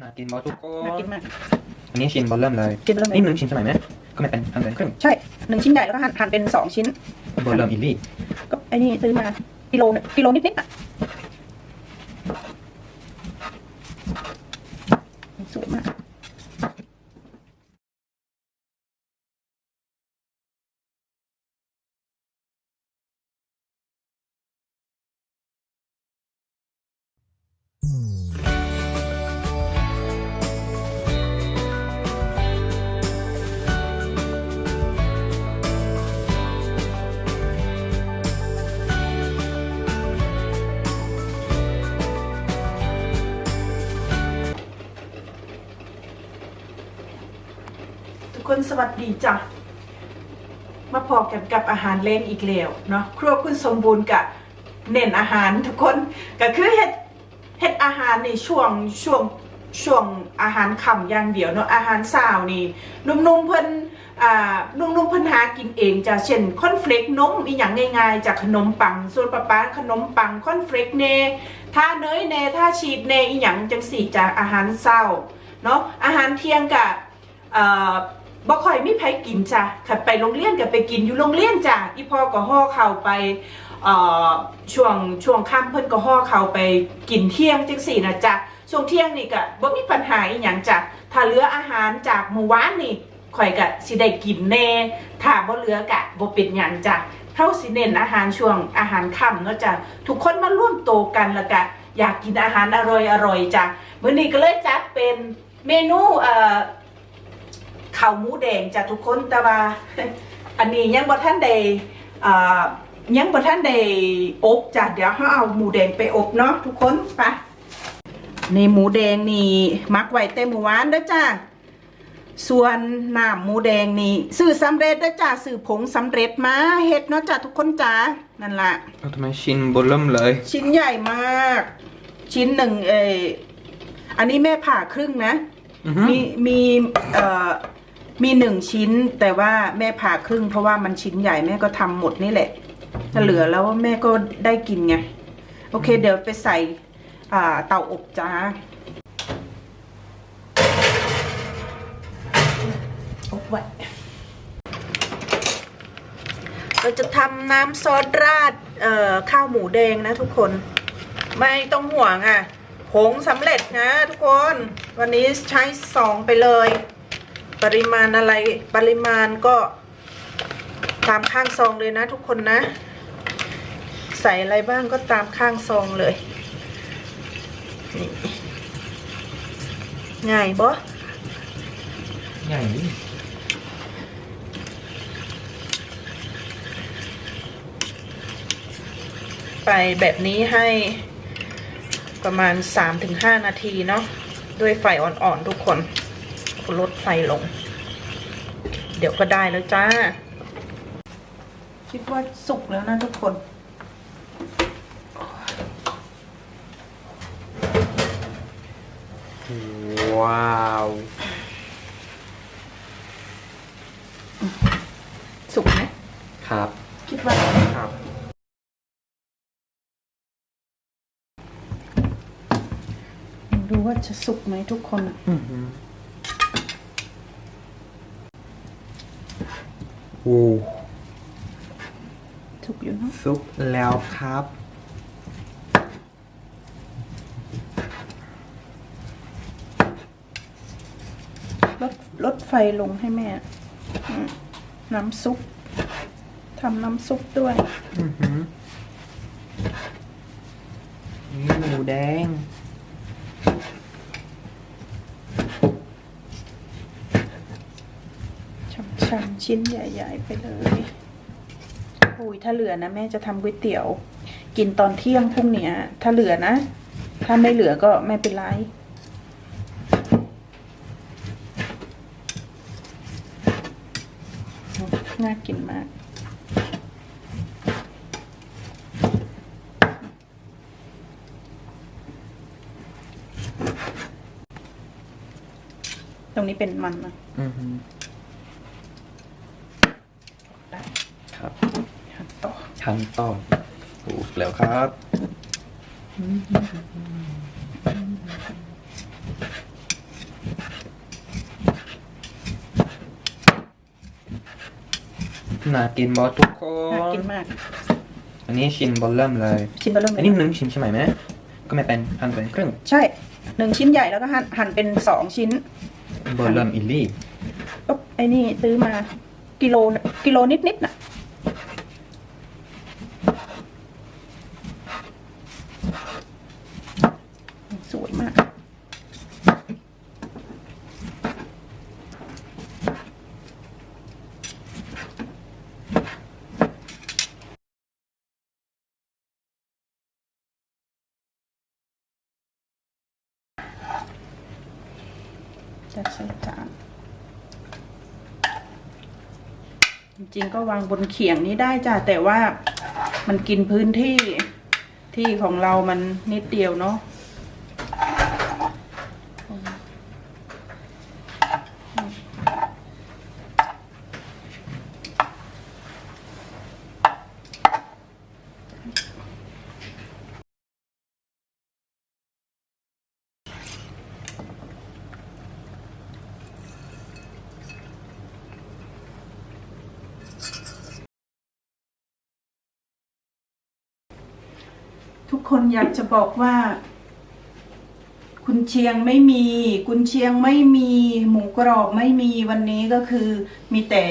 น่ากินบอทุกคน่านกินมาก อันนี้ชิ้นบอลเริ่มเลยกินเริ่มเลย นี่หนึ่งชิ้นใช่ไหมแม่ก็ไม่เป็นอันเป็นครึ่งใช่หนึ่งชิ้นใหญ่แล้วก็หั่นหั่นเป็นสองชิ้น บอลเริ่มอิลลี่ก็ไอ้นี่ซื้อมากิโลหนึ่งกิโลนิดๆอะ คนสวัสดีจ้ะมาพอกันกับอาหารเล่นอีกแล้วเนาะครัวคุณสมบูรณ์กับเน้นอาหารทุกคนก็คือเฮ็ดเฮ็ดอาหารในช่วงช่วงช่วงอาหารค่ำอย่างเดียวเนาะอาหารเช้านี่นุ่มๆเพิ่นอ่านุ่มๆเพิ่นหากินเองจ้ะเช่นคอนเฟลกนมอีหยังง่ายๆจากขนมปัง ส่วนป้าป้าขนมปังคอนเฟลกเนถ้าเนยเนถ้าชีสเนอีหยังจังสี่จากอาหารเช้าเนาะอาหารเที่ยงกับอ่อ บ่ค่อยมีไผกินจ้ะขัดไปโรงเรียนก็ไปกินอยู่โรงเรียนจ้ะอีพ่อก็ห่อเข้าไปช่วงช่วงค่ำเพิ่นก็ห่อเข้าไปกินเที่ยงจังสี่นะจ๊ะช่วงเที่ยงนี่ก็บ่มีปัญหาอีหยังจ้ะถ้าเหลืออาหารจากเมื่อวานนี่ข่อยก็สิได้กินแน่ถ้าบ่เหลือก็บ่เป็นหยังจ้ะเฮาสิเน้นอาหารช่วงอาหารค่ำเนาะจ้ะทุกคนมาร่วมโตกันแล้วก็อยากกินอาหารอร่อยๆจ้ะมื้อนี้ก็เลยจัดเป็นเมนูเอ่อ ข้าวหมูแดงจ้ะทุกคนแต่ว่าอันนี้ยังบ่ท่านได้อ่ายังบ่ท่านได้อบจ้ะเดี๋ยวเขาเอาหมูแดงไปอบเนาะทุกคนไปนี่หมูแดงนี่มักไว้แต่หมูหวานเด้อจ้าส่วนน้ำหมูแดงนี่ซื้อสำเร็จเด้อจ้าซื้อผงสำเร็จมาเฮ็ดเนาะจ้ะทุกคนจ้านั่นล่ะเอาทำไมชิ้นบอลเริ่มเลย ชิ้นใหญ่มาก ชิ้นหนึ่งเอออันนี้แม่ผ่าครึ่งนะอือฮึมีมีเอ่อ มีหนึ่งชิ้นแต่ว่าแม่ผ่าครึ่งเพราะว่ามันชิ้นใหญ่แม่ก็ทำหมดนี่แหละ ถ้าเหลือแล้วแม่ก็ได้กินไง โอเค เดี๋ยวไปใส่อ่าเตาอบจ้า อบไว้ เราจะทำน้ำซอสราดเอ่อข้าวหมูแดงนะทุกคน ไม่ต้องห่วงอะผงสำเร็จนะทุกคน วันนี้ใช้สองไปเลย ปริมาณอะไรปริมาณก็ตามข้างซองเลยนะทุกคนนะ ใส่อะไรบ้างก็ตามข้างซองเลยนี่ง่ายบ่ใหญ่ไปแบบนี้ให้ประมาณ 3-5 นาทีเนาะด้วยไฟอ่อนๆทุกคน ลดไฟลง เดี๋ยวก็ได้แล้วจ้า คิดว่าสุกแล้วนะทุกคน ว้าว สุกไหมครับ คิดว่า ครับ ดูว่าจะสุกไหมทุกคน อือ ฮึโอ้สุกอยู่เนาะซุปแล้วครับ ลดลดไฟลงให้แม่อืมน้ำซุปทำน้ำซุปด้วย อือฮึนี่หมูแดง ชิ้นใหญ่ ๆ ไปเลยอุ้ยถ้าเหลือนะแม่จะทำก๋วยเตี๋ยว กินตอนเที่ยงพรุ่งเนี้ย ถ้าเหลือนะ ถ้าไม่เหลือก็ไม่เป็นไรน่ากินมาก ตรงนี้เป็นมันนะ อือ ขั้นตอนถูกแล้วครับ น่ากินบอทุกคน่ากินมาก อันนี้ชิมบอลเริ่มเลย ชิ้บอลเริ่มอันนี้หนึ่งชิ้นใช่ไหมแมก็ไม่เป็นหั่นเป็นครึ่งใช่หนึ่งชิ้นใหญ่แล้วก็หั่นห่นเป็นสองชิ้นบอลเริ่มอิลลี่ ก็ไอ้นี่ซื้อมากิโลกิโลนิดๆน่ะ ริง ๆ ก็วางบนเขียงนี้ได้จ้ะแต่ว่ามันกินพื้นที่ที่ของเรามันนิดเดียวเนาะ คนอยากจะบอกว่า คุณเชียงไม่มี คุณเชียงไม่มีหมูกรอบไม่มีวันนี้ก็คือมีแต่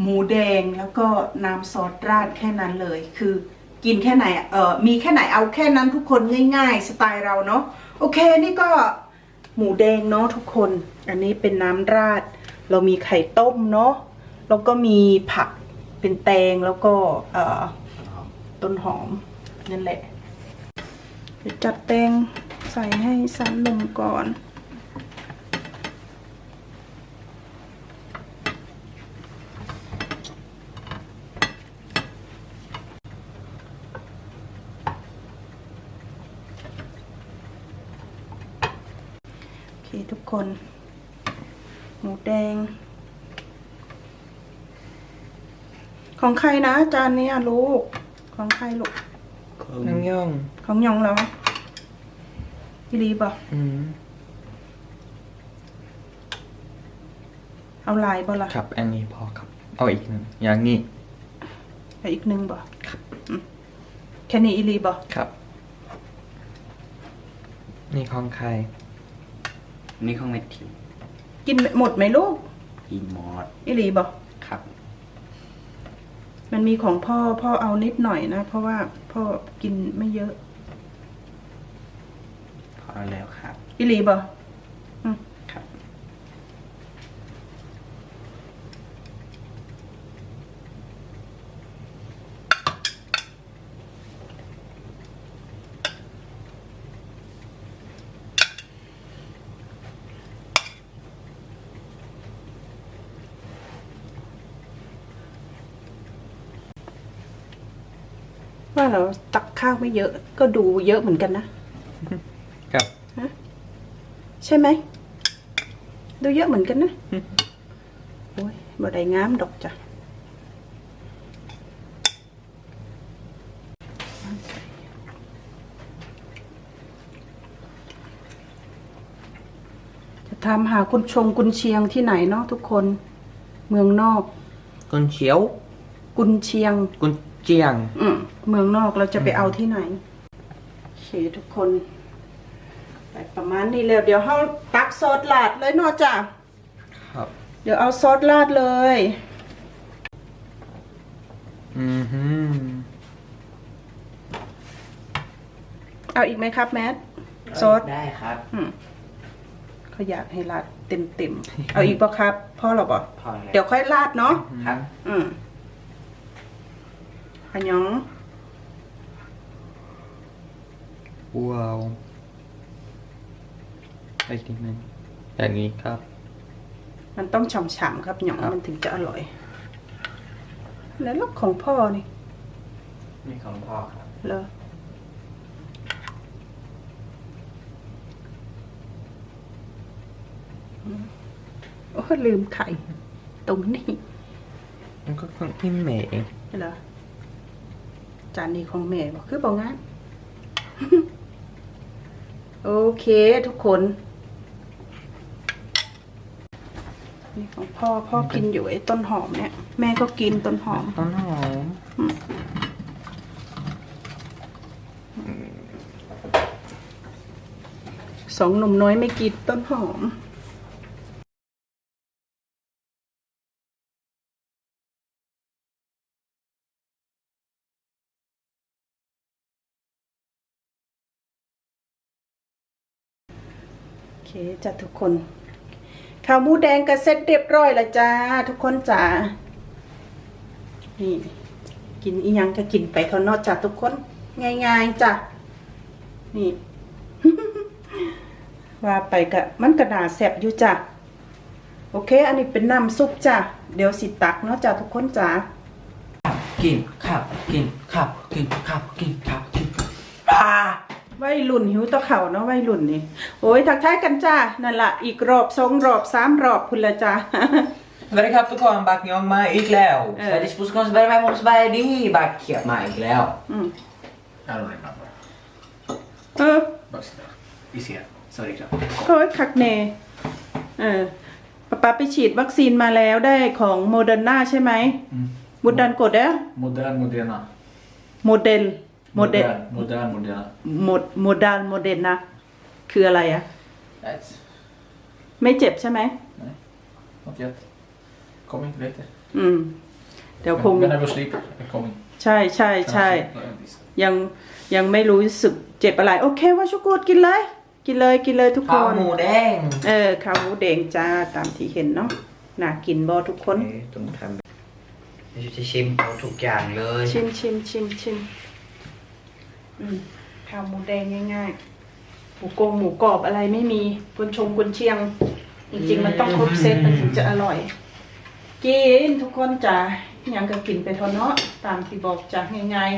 หมูแดงแล้วก็น้ำซอสราดแค่นั้นเลย คือกินแค่ไหนเออมีแค่ไหนเอาแค่นั้นทุกคนง่าย ๆ สไตล์เราเนาะโอเคนี่ก็หมูแดงเนาะทุกคน อันนี้เป็นน้ำราด เรามีไข่ต้มเนาะแล้วก็มีผักเป็นแตงแล้วก็ต้นหอมนั่นแหละ เดี๋ยวจัดแตงใส่ให้สันลงก่อนโอเคทุกคน หมูแดง ของใครนะจานนี้ลูก ของใครลูก นั่งย่องของหยองเหรอพี่ลีบอกอืมเอาลายบ่ล่ะครับ อันนี้พอครับ เอาอีกหนึ่งอย่างนี้เอาอีกหนึ่งบ่อืมแค่นี้อีลีบ่ครับ นี่ของใคร นี่ของเมทีกินหมดไหมลูก อีมอดอีลีบ่ครับ มันมีของพ่อพ่อเอานิดหน่อยนะ เพราะว่าพ่อกินไม่เยอะ พอแล้วครับ อีลีบ่อืม ครับ ว่าเราตักข้าวไม่เยอะ ก็ดูเยอะเหมือนกันนะ ครับ ใช่ไหม ดูเยอะเหมือนกันนะโอ้ยบ่ได้งามดอกจ้ะจะทำหาคุณชงกุนเชียงที่ไหนเนาะทุกคน เมืองนอก กุนเชียว กุนเชียง กุนเจียง อืมเมืองนอกเราจะไปเอาที่ไหนโอเคทุกคนไปประมาณนี้แล้วเดี๋ยวเขาตักซอสลาดเลยเนาะจ้ะครับ เดี๋ยวเอาซอสลาดเลย อือหือเอาอีกไหมครับแมทซอสได้ครับ อืมเขาอยากให้ลาดเต็มเต็มๆเอาอีกปะครับพ่อเราบอกพอแล้วเดี๋ยวค่อยลาดเนาะครับ อืม อันยองว้าวอีกนิดนึงอย่างนี้ครับ มันต้องฉ่ำๆครับหยองครับมันถึงจะอร่อย แล้วลูกของพ่อนี่นี่ของพ่อครับเหรออืมโอ้ลืมไข่ ตรงนี้ มันก็ของพี่เมย์เองเหรอ จานนี้ของแม่บอกคือบอกงั้นโอเคทุกคน นี่ของพ่อพ่อกินอยู่ไอ้ต้นหอมเนี่ย แม่ก็กินต้นหอมต้นหอมสองหนุ่มน้อยไม่กินต้นหอม เคจ้ะทุกคน ข้าวหมูแดงก็เสร็จเรียบร้อยแล้วจ้า ทุกคนจ้านี่กินอีหยังก็กินไปข้างนอกจ้ะทุกคน ง่ายๆจ้ะนี่ ว่าไปกะมันกระดาษแสบอยู่จ้ะโอเค อันนี้เป็นน้ำซุปจ้ะ เดี๋ยวสิตักเนาะจ้ะทุกคนจ้ะกินข้าวกินข้าวกินข้าวกินข้าวกินอ่าวั ยรุ่นหิวตะเข่าเนาะวัยรุ่นนี่ โอ้ยทักทายกันจ้า นั่นละอีกรอบสองรอบสามรอบพุ่นละจ้า สวัสดีครับทุกคนบักยองมาอีกแล้วเอสอวัสดีสปุสกอนสบายไหมผมสบายดีบักเขียบมาอีกแล้ว อืม I don't remember. เออ But he's here. Sorry, Club. โอ้ยคักเนเออป๊าป๊าไปฉีดวัคซีนมาแล้วได้ของโมเดอร์นาใช่ไหมบุดดันกดเด้อ Modern, Moderna. โมเดล โมเดล Modern, modern, Moderna. โมดโมดานโมเดนนะ คืออะไรอะ That's ไม่เจ็บใช่ไหม not yet. Coming later. อืม เดี๋ยวคง When, when I go sleep, I'm coming. ใช่ใช่ใช่ Like this. ยังยังไม่รู้สึกเจ็บอะไร โอเคว่าชุกูดกินเลย กินเลยกินเลยทุกคข้าวนหมูแดงเออข้าวหมูแดงจ้าตามที่เห็นเนาะน่ากินบ่ทุกคน เอ้ยต้องทำเดี๋ยวจะชิมเอาทุกอย่างเลยชิมชิมชิมชิม อืมข้าวหมูแดงง่ายๆ หมูกงหมูกรอบอะไรไม่มีกุนชงกุนเชียง จริงๆ มันต้องครบเซตมันถึงจะอร่อย กินทุกคนจ้ะยังก็กินไปเท่าเนาะตามที่บอกจ้ะง่าย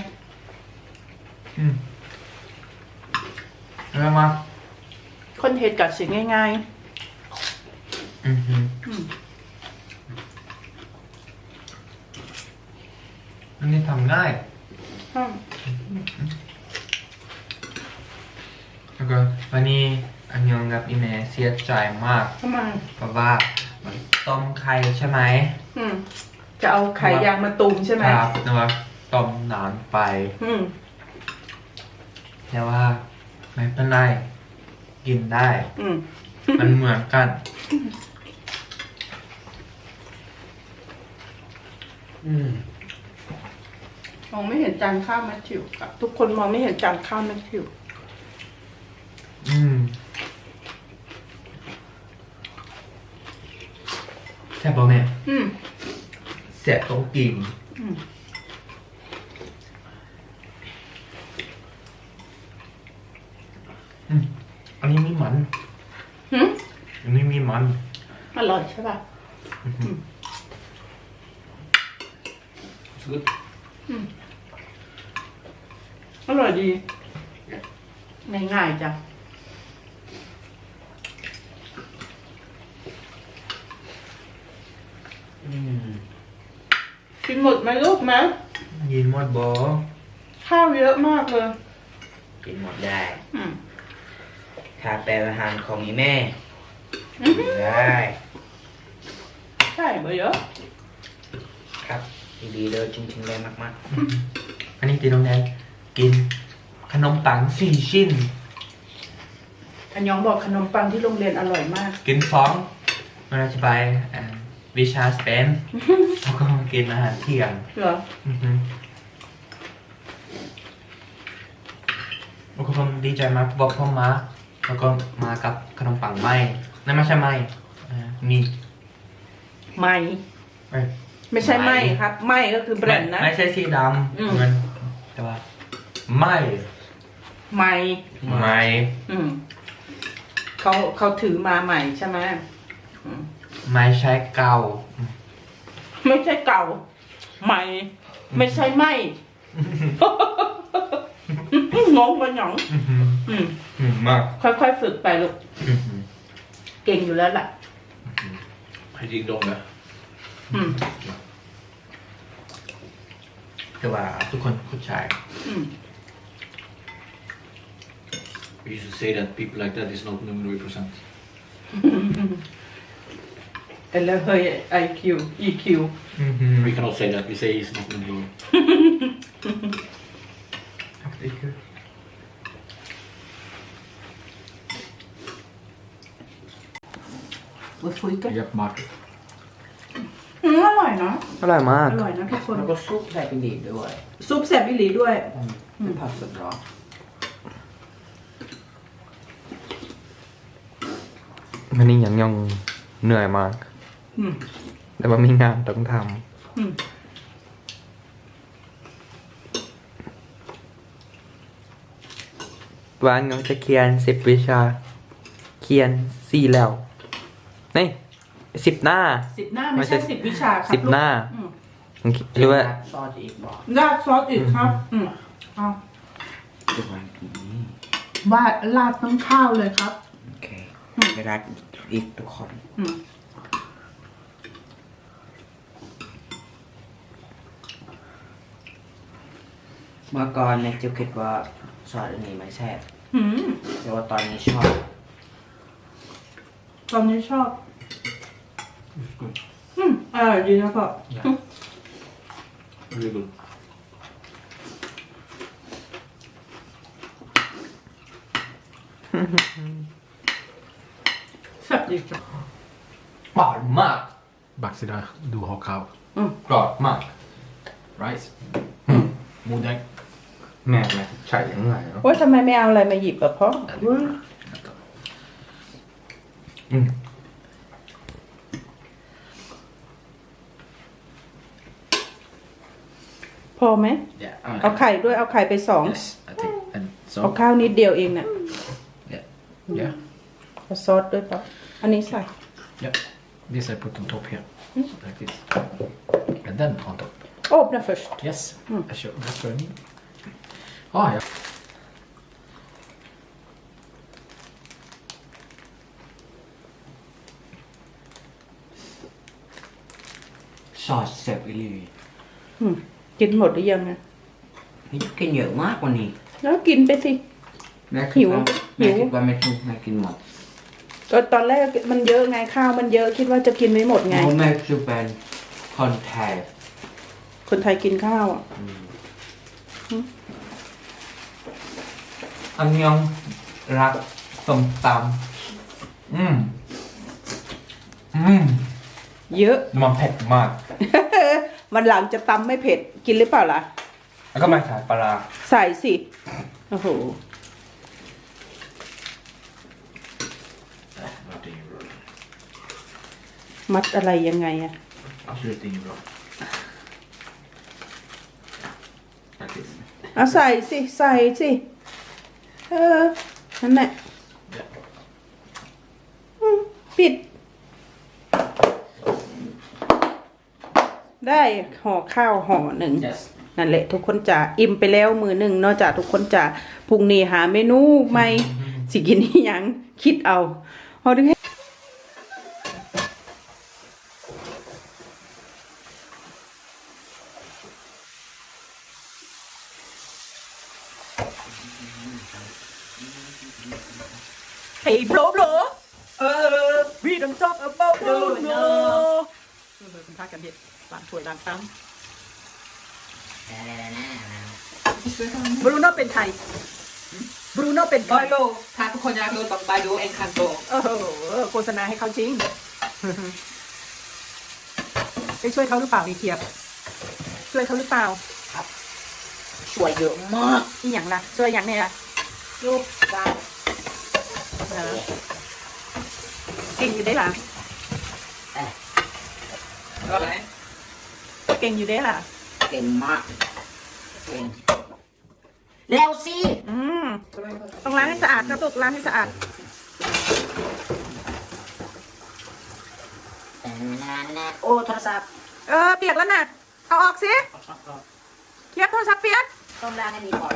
เริ่มมาๆ คนเฮ็ดกับสิ่งง่ายอือหือๆอืมอันนี้ทำง่าย อืม แล้วก็วันนี้อันยองกับอีเมเสียใจมากทำไมเพราะว่ามันต้มไข่ใช่ไหมอืม จะเอาไข่ยางมาตุมใช่ไหมครับแต่ว่าต้มนานไป อืมแต่ว่าไม่เป็นไรกินได้ อืมมันเหมือนกัน อืม มองไม่เห็นจานข้าวแมทธิวอะทุกคนมองไม่เห็นจานข้าวแมทธิว แซ่บป่ะแม่อืมแซ่บต้องกินอืมอืมอันนี้มีมัน หืมอันนี้มีมัน อร่อยใช่ป่ะ It's good. อร่อยดี ง่ายๆจ้ะ อืม กินหมดไหมลูกไหม ยินหมดบอข้าวเยอะมากเลย กินหมดได้อืมถ้าเป็นอาหารของอีแม่อื้อหืกิอนได้ใช่เบอร์เยอะ ครับดีๆเลยจริงๆเลยมากอันนี้ตีน้องแดงกินขนมปังสี่ชิ้น อันยองบอกขนมปังที่โรงเรียนอร่อยมาก กินฟองเวลาจะไปอ่าวิชาสเปน แล้วก็มากินอาหารเที่ยงเหรอ อือฮึ แล้วก็ผมดีใจมากบอกผมมา แล้วก็มากับขนมปังไหมนั่นไม่ใช่ไหมอ่ามีไม่เอ้ย ไม่ใช่ไหมครับไหมก็คือแบรนด์นะ ไม่ใช่สีดอืมำเงินแต่ว่าไม่ไหมไม่ อืมเขาเขาถือมาใหม่ใช่ไหมอืมไม่ใช่เก่า ไม่ใช่เก่า ใหม่ ไม่ใช่ไหม งงปะหยอง อื้อหืออืมอืมมากค่อยๆฝึกไปลูก อื้อหือเก่งอยู่แล้วล่ะ I ding dong there. อืมแต่ว่าทุกคนเข้าใจอืม We used to say that people like that is not numero percent. eller höjer IQ, IQ. We cannot say that. We say he's not in the room. Varför inte? Yep, Mark. อืมอร่อยนะอร่อยมากอร่อยนะทุกคนแล้วก็ซุปใส่เป็นดีด้วยซุปแซ่บอีหลีด้วยเป็นผักสดร้อนวันนี้ยังยังเหนื่อยมาก อืมแต่ว่ามีงานต้องทอืมำวันยังจะเขียนสิบวิชาเขียนสี่แล้ว นี่ สิบหน้า สิบหน้าไม่ใช่ไม่ใช่ สิบวิชาครับสิบหน้าอืมหรือว่า ซอสอีกบอกราดซอสอีกครับ อืมเอาจะวางตรงนี้ว่าดราดทั้งข้าวเลยครับ โอเคไปรัดอีกทุกคนอืมเมื่อก่อนเนี่ยจะคิดว่าซอสอันนี้ไม่แซ่บอืมแต่ว่าตอนนี้ชอบ ตอนนี้ชอบ อืมอร่อยดีนะพ่อ Yeah. Really good. แซ่บดีจ้ะหวานมาก Baksida, du har kav. กรอบมาก Rice. Modern. แม่แม่ใช่ยังไงเนาะว่าทำไมไม่เอาอะไรมาหยิบอะพ่ออืม พอไหม Yeah. เอาไข่ด้วยเอาไข่ไปสอง Yes, I think. And เอา so. ข้าวนิดเดียวเองน่ะ Yeah. Yeah. เอาซอสด้วยปะอันนี้ใส่ Yeah. This I put on top here. Like this. And then on top. Öppna först. Yes. I show. That's what I need. Ah, ja. ซอสแซ่บอีหลีอืม กินหมดหรือยังอะนี่กินเยอะมากกว่านี้แล้วกินไปสิ แม่คิดว่าหิวแม่คิดว่าไม่ถูกแม่กินหมดก็ตอนแรกมันเยอะไงข้าวมันเยอะคิดว่าจะกินไม่หมดไง เพราะแม่คือเป็นคนไทยคนไทยกินข้าวอะ อันยองรักส้มตำอืมอืมเยอะมันเผ็ดมาก วันหลังจะตำไม่เผ็ดกินหรือเปล่าล่ะ แล้วก็มาใส่ปลาร้าใส่สิ โอ้โห Not in your room. มัดอะไรยังไงอะ Absolutely in your room. Like this. เอาใส่สิ ใส่สิ เออ นั่นแหละอืมปิด ได้ห่อข้าวห่อหนึ่ง yes นั่นแหละทุกคนจะอิ่มไปแล้วมือหนึ่งเนอกจากทุกคนจะพรุ่งนี้หาเมนูใหม่สิกินอหยังคิดเอาพอถึงให้ Hey bro bro เออ we don't talk about no no เออเป็นท่ากันเด็ดล้างถ้วยล้างซ้ำบรูโน่เป็นไทยบรูโน่เป็นไทบายยโลถ้าทุกคนอยากรู้ต้องไปดูเอ็นคันโตเออโฆษณาให้เขาจริงไปช่วยเขาหรือเปล่านี่เทียบ ช่วยเขาหรือเปล่าช่วยเยอะมากอีหยังล่ะช่วยอย่างเนี่ยล่ะลูกได้เออเก่งอยู่ได้ล่ะ ก็ไหนเก่งอยู่ได้ล่ะ เก่งมากเก่งแล้วสิอืมต้องล้างให้สะอาดครับลูกล้างให้สะอาดโอ้โทรศัพท์เออเปียกแล้วน่ะเอาออกสิเทียบโทรศัพท์เปียกต้องล้างให้มีพอย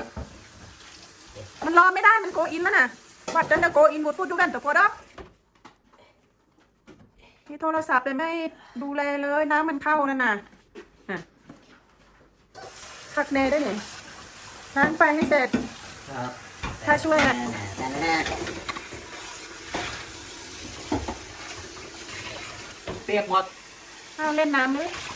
มันรอไม่ได้มันโกอินแล้วน่ะวัดจนจะโกอินบุดฟุดดูกันตัวโกดอก นี่โทรศัพท์เลยไม่ดูแลเลยน้ำมันเข้านั่นน่ะอะพักเนได้หนึ่งล้างไปให้เสร็จ ครับถ้าช่วยอะแต่แน่เปียกหมดเอาเล่นน้ำเลยเ